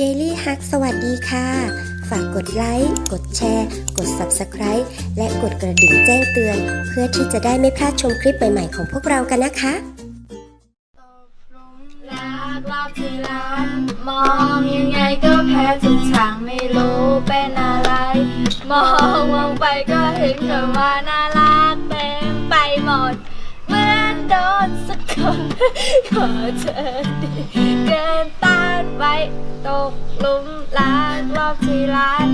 Daily Hack สวัสดีค่ะ ฝากกดไลค์ กดแชร์ กด Subscribe และกดกระดิ่งแจ้งเตือน เพื่อที่จะได้ไม่พลาดชมคลิปใหม่ๆของพวกเรากันนะคะมรักรอบที่ล้านมองยังไงก็แพ้ทุกทางไม่รู้เป็นอะไร มองมองไปก็เห็นคำว่าน่ารักเต็มไปหมด ดนสักคนขอเธอเกินต้านไว้ตกลุมลากรอบที่ล้าน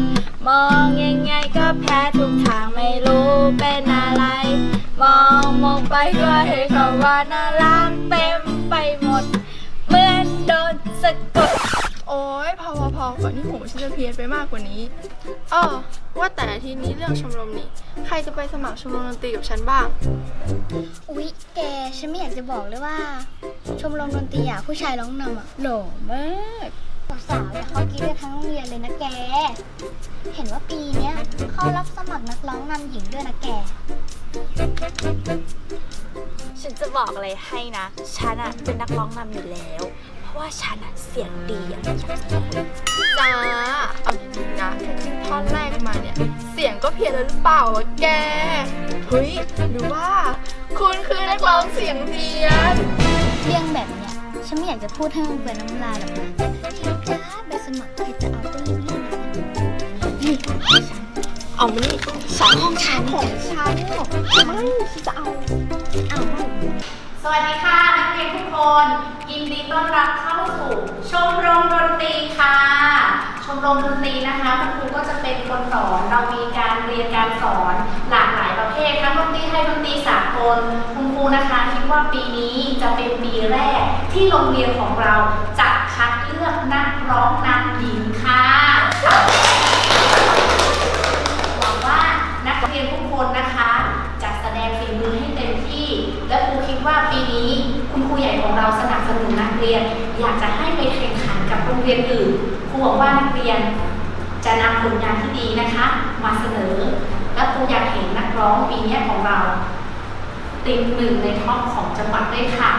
มองยังไงก็แพ้ทุกทางไม่รู้เป็นอะไร มองมองไปก็เห็นคำว่าน่ารักเต็มไปหมด เหมือนโดนสะกด โอ้ยพอพอพอก่อนที่หูฉันจะเพี้ยนไปมากกว่านี้อ้อว่าแต่อาทีนี้เรื่องชมรมนี่ ใครจะไปสมัครชมรมดนตรีกับฉันบ้าง อุ๊ย แก ฉันไม่อยากจะบอกเลยว่า ชมรมดนตรีอะผู้ชายร้องนำอะหล่อมากสาวๆเนี่ยเขากรีดกันทั้งโรงเรียนเลยนะแก เห็นว่าปีเนี้ยเขารับสมัครนักร้องนำหญิงด้วยนะแก ฉันจะบอกอะไรให้นะ ฉันอะเป็นนักร้องนำอยู่แล้วเพราะ ว่าฉันอะเสียงดีอะอยากจะบอกเลยจ้าเอาจริงๆนะแค่ขึ้นท่อนแรกมาเนี่ย เสียงก็เพี้ยนแล้วหรือเปล่าวะแกเฮ้ยหรือว่า คุณคือนักร้องเสียงเพี้ยนเรื่องแบบเนี้ยฉันไม่อยากจะพูดให้มันเปลือนน้ำลายหรอกนะพี่จ้าใบสมัครใครจะเอาก็รีบๆนะเอามานี่ฉันห้องฉันของฉันไม่ฉันจะเอาเอาไม่สวัสดีค่ะนักเรียนทุกคนยินดี ต้อนรับเข้าสู่ชมรมดนตรีค่ะ ชมรมดนตรีนะคะคุณครูก็จะเป็นคนสอนเรามีการเรียนการสอนหลากหลายประเภททั้งดนตรีไทยดนตรีสากลคุณครูนะคะคิดว่าปีนี้จะเป็นปีแรกที่โรงเรียนของเราจะคัดเลือกนักร้องนำ ใหญ่ของเราสนับสนุนนักเรียน อยากจะให้ไปแข่งขันกับโรงเรียนอื่นครูหวังว่านักเรียนจะนำผลงานที่ดีนะคะ มาเสนอ และครูอยากเห็นนักร้องปีนี้ของเราติดหนึ่งในท็อปของจังหวัดด้วยค่ะ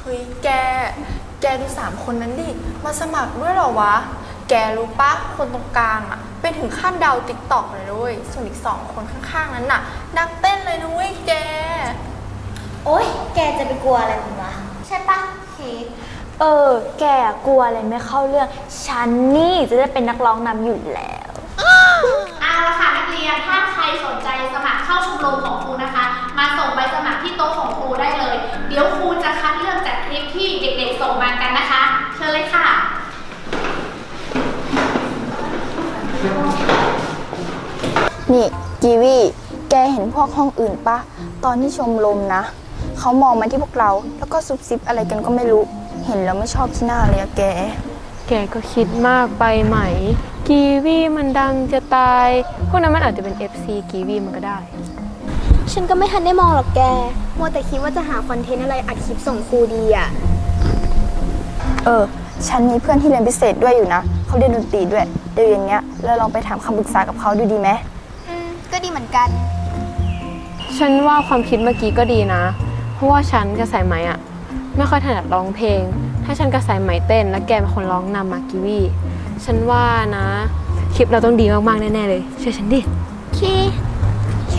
เฮ้ยแก แกดูสามคนนั้นดิ มาสมัครด้วยเหรอวะ แกรู้ปะคนตรงกลางอะเป็นถึงขั้นดาวติ๊กตอกเลยด้วย ส่วนอีกสองคนข้างๆนั้นน่ะ นักเต้นเลยนะเว้ยแก โอ๊ย แกจะไปกลัวอะไรมันวะ ใช่ปะเค้กเออ แกอะกลัวอะไรไม่เข้าเรื่อง ฉันนี่จะได้เป็นนักร้องนำอยู่แล้ว เอาละค่ะนักเรียน ถ้าใครสนใจสมัครเข้าชมรมของครูนะคะ มาส่งใบสมัครที่โต๊ะของครูได้เลย เดี๋ยวครูจะคัดเลือกจากคลิปที่เด็กๆส่งมากันนะคะ เชิญเลยค่ะ นี่กีวีแกเห็นพวกห้องอื่นปะ ตอนที่ชมรมนะ เขามองมาที่พวกเรา แล้วก็ซุบซิบอะไรกันก็ไม่รู้ เห็นแล้วไม่ชอบที่หน้าเลยอะแก แกก็คิดมากไปไหม กีวีมันดังจะตาย พวกนั้นมันอาจจะเป็น FC กีวีมันก็ได้ ฉันก็ไม่ทันได้มองหรอกแก มัวแต่คิดว่าจะหาคอนเทนต์อะไรอัดคลิปส่งครูดีอะเออ ฉันมีเพื่อนที่เรียนพิเศษด้วยอยู่นะ เขาเรียนดนตรีด้วย เดี๋ยวอย่างเงี้ย เราลองไปถามคำปรึกษากับเขาดูดีไหม อืม ก็ดีเหมือนกัน ฉันว่าความคิดเมื่อกี้ก็ดีนะเพ ราะว่าฉันกับสายไหมอะไม่ค่อยถนัดร้องเพลง ถ้าฉันกับสายไหมเต้น แล้วแกเป็นคนร้องนำมากีวีฉันว่านะ คลิปเราต้องดีมากๆแน่ๆเลยเชื่อฉันดิเคเค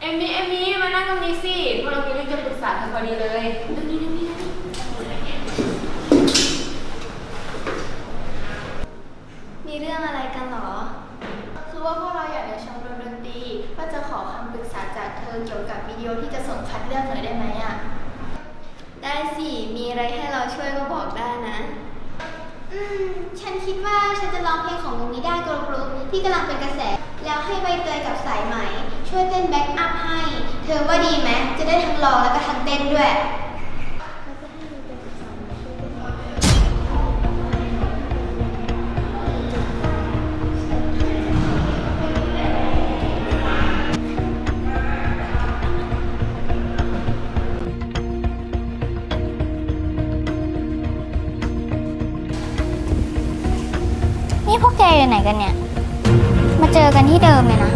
เอมมี่เอมมี่มานั่งตรงนี้สิพวกเรามีเรื่องจะปรึกษาเธอพอดีเลยนั่งนี่นั่งนี่นั่งนี่ มีเรื่องอะไรกันเหรอ คือว่าพวกเราอยากจะชมรมดนตรีว่าจะขอคำปรึกษาจากเธ อเกี่ยวกับวิดีโอที่จะส่งคัดเลือกหน่อยได้ไหมอะ ได้สิ มีอะไรให้เราช่วยก็บอกได้นะ อืม ฉันคิดว่าฉันจะร้องเพลงของวงนี้ได้กรุ๊ปกรุ๊ปที่กำลังเป็นกระแส แล้วให้ใบเตยกับสายไหม ช่วยเต้นแบ็กอัพให้ เธอว่าดีไหม จะได้ทั้งร้องแล้วก็ทั้งเต้นด้วย อยู่ไหนกันเนี่ย มาเจอกันที่เดิมเลยนะ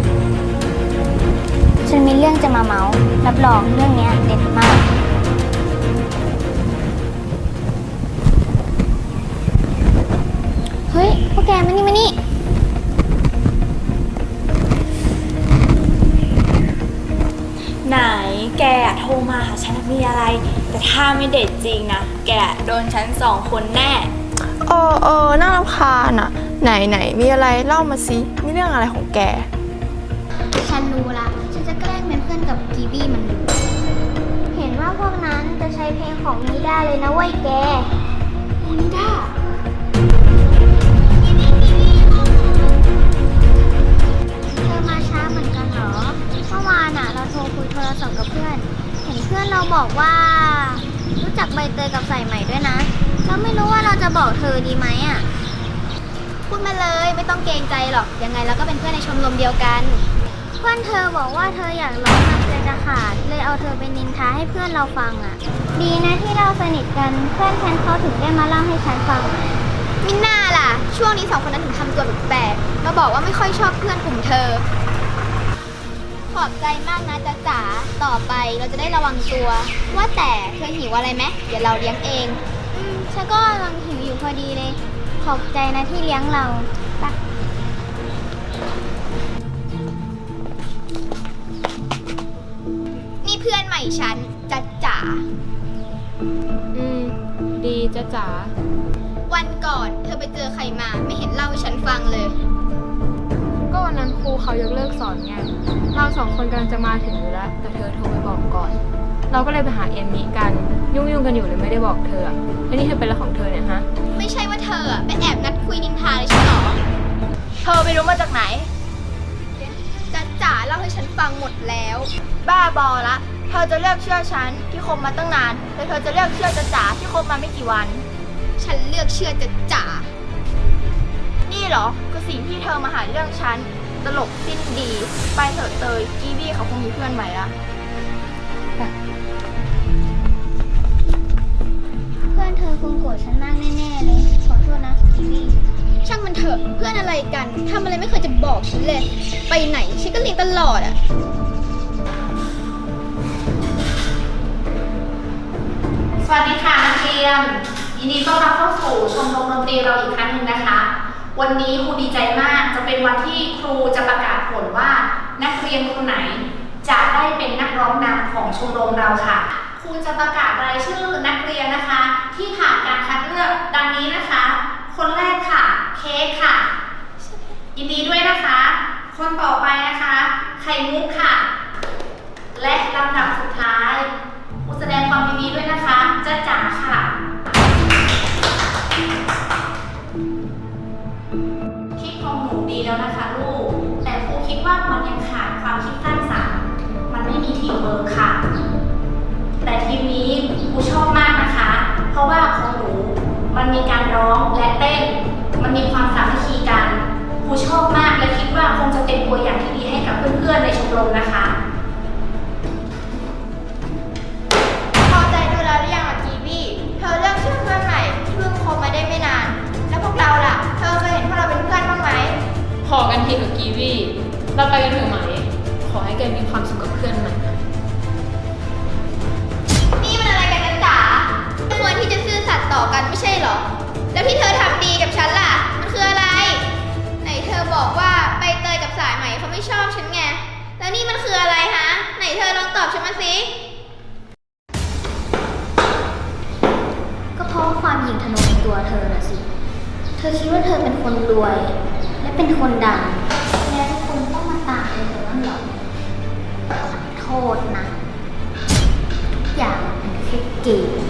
ฉันมีเรื่องจะมาเมาส์รับรองเรื่องเนี้ยเด็ดมาก เฮ้ยพวกแกมานี่มานี่ ไหนแกอะโทรมาหาฉันมีอะไร แต่ถ้าไม่เด็ดจริงนะ แกโดนฉันสองคนแน่ เออเออน่ารำคาญอะ ไหนไหนมีอะไรเล่ามาสิมีเรื่องอะไรของแก ฉันรู้ละ ฉันจะแกล้งเป็นเพื่อนกับกีบี้มันดูเห็นว่าพวกนั้นจะใช้เพลงของนิด้าเลยนะเว้ยแกนิด้าเธอมาช้าเหมือนกันเหรอ เมื่อวานอะเราโทรคุยโทรศัพท์กับเพื่อน เห็นเพื่อนเราบอกว่า รู้จักใบเตยกับใส่ใหม่ด้วยนะ เราไม่รู้ว่าเราจะบอกเธอดีไหมอะ พูดมาเลยไม่ต้องเกรงใจหรอก ยังไงเราก็เป็นเพื่อนในชมรมเดียวกัน เพื่อนเธอบอกว่าเธออยากร้องนำใจจะขาด เลยเอาเธอไปนินทาให้เพื่อนเราฟังอะ ดีนะที่เราสนิทกัน เพื่อนฉันเขาถึงได้มาเล่าให้ฉันฟังมิน่าล่ะ ช่วงนี้สองคนนั้นถึงทำตัวแปลกๆมาบอกว่าไม่ค่อยชอบเพื่อนกลุ่มเธอ ขอบใจมากนะจ๊ะจ๋าต่อไปเราจะได้ระวังตัว ว่าแต่เธอหิวอะไรไหมเดี๋ยวเราเลี้ยงเอง อืมฉันก็กำลังหิวอยู่พอดีเลย ขอบใจนะที่เลี้ยงเราไปนี่เพื่อนใหม่ฉันจ๊ะจ๋า อืม ดีจ้าจ๋า วันก่อนเธอไปเจอใครมาไม่เห็นเล่าให้ฉันฟังเลย ก็วันนั้นครูเขายกเลิกสอนไง เราสองคนกำลังจะมาถึงอยู่แล้ว แต่เธอโทรไปบอกก่อน เราก็เลยไปหาเอมมี่กัน ยุ่งๆกันอยู่เลยไม่ได้บอกเธออะแล้วนี่เธอเป็นอะไรของเธอเนี่ยฮะ ไม่ใช่ว่าเธออะไปแอบนัดคุยนินทาเลยใช่หรอ เธอไปรู้มาจากไหนจ๊ะจ๋าเล่าให้ฉันฟังหมดแล้ว บ้าบอละ เธอจะเลือกเชื่อฉันที่คบมาตั้งนาน แต่เธอจะเลือกเชื่อจ๋าจ๋าที่คบมาไม่กี่วัน ฉันเลือกเชื่อจ๊ะจ๋า นี่เหรอคือสิ่งที่เธอมาหาเรื่องฉัน ตลกสิ้นดี ไปเถอะเตยกีบี้เขาคงมีเพื่อนใหม่ละ เพื่อนเธอคงโกรธฉันมากแน่ๆเลย ขอโทษนะทีวี่ช่างมันเถอะเพื่อนอะไรกันทำอะไรไม่เคยจะบอกฉันเลย ไปไหนฉันก็เลียงตลอดอะสวัสดีค่ะนักเรียนยินดีต้อนรับเข้าสู่ชมรมดนตรีเราอีกครั้งหนึ่งนะคะ วันนี้ครูดีใจมากจะเป็นวันที่ครูจะประกาศผลว่า นักเรียนคนไหน จะได้เป็นนักร้องนำของชมรมเราค่ะ ครูจะประกาศรายชื่อนักเรียนนะคะ ที่ผ่านการคัดเลือกดังนี้นะคะ คนแรกค่ะ เค้กค่ะ ยินดีด้วยนะคะ คนต่อไปนะคะ ไข่มุกค่ะ และลำดับสุดท้ายครูแสดงความยินดีด้วยนะคะจ้าจ๋า รร้องและเต้น มันมีความสามัคคีกันครูชอบมากและคิดว่าคงจะเป็นตัวอย่างที่ดีให้กับเพื่อนๆในชมรมนะคะ พอใจดูแล้วหรือยังอะกีบี้เธอเลือกเชื่อเพื่อนใหม่ที่เพิ่งคบมาได้ไม่นาน แล้วพวกเราล่ะ เธอเคยเห็นพวกเราเป็นเพื่อนบ้างไหมพอกันทีเถอะกีวีเราไปกันเถอะไหม ขอให้แกมีความสุขกับเพื่อนใหม่นี่มันอะไรกันนะจ๋าควรที่จะซื่อสัตย์ต่อกันไม่ใช่เหรอ แล้วที่เธอทำดีกับฉันล่ะ มันคืออะไร ไหนเธอบอกว่าใบเตยกับสายไหมเขาไม่ชอบฉันไง แล้วนี่มันคืออะไรฮะ ไหนเธอลองตอบฉันมาสิ ก็เพราะความหยิ่งทะนงในตัวเธอน่ะสิ เธอคิดว่าเธอเป็นคนรวย และเป็นคนดัง แล้วทุกคนต้องมาตามเธอนั่นเหรอขอโทษนะ ทุกอย่างมันเป็นแค่เกม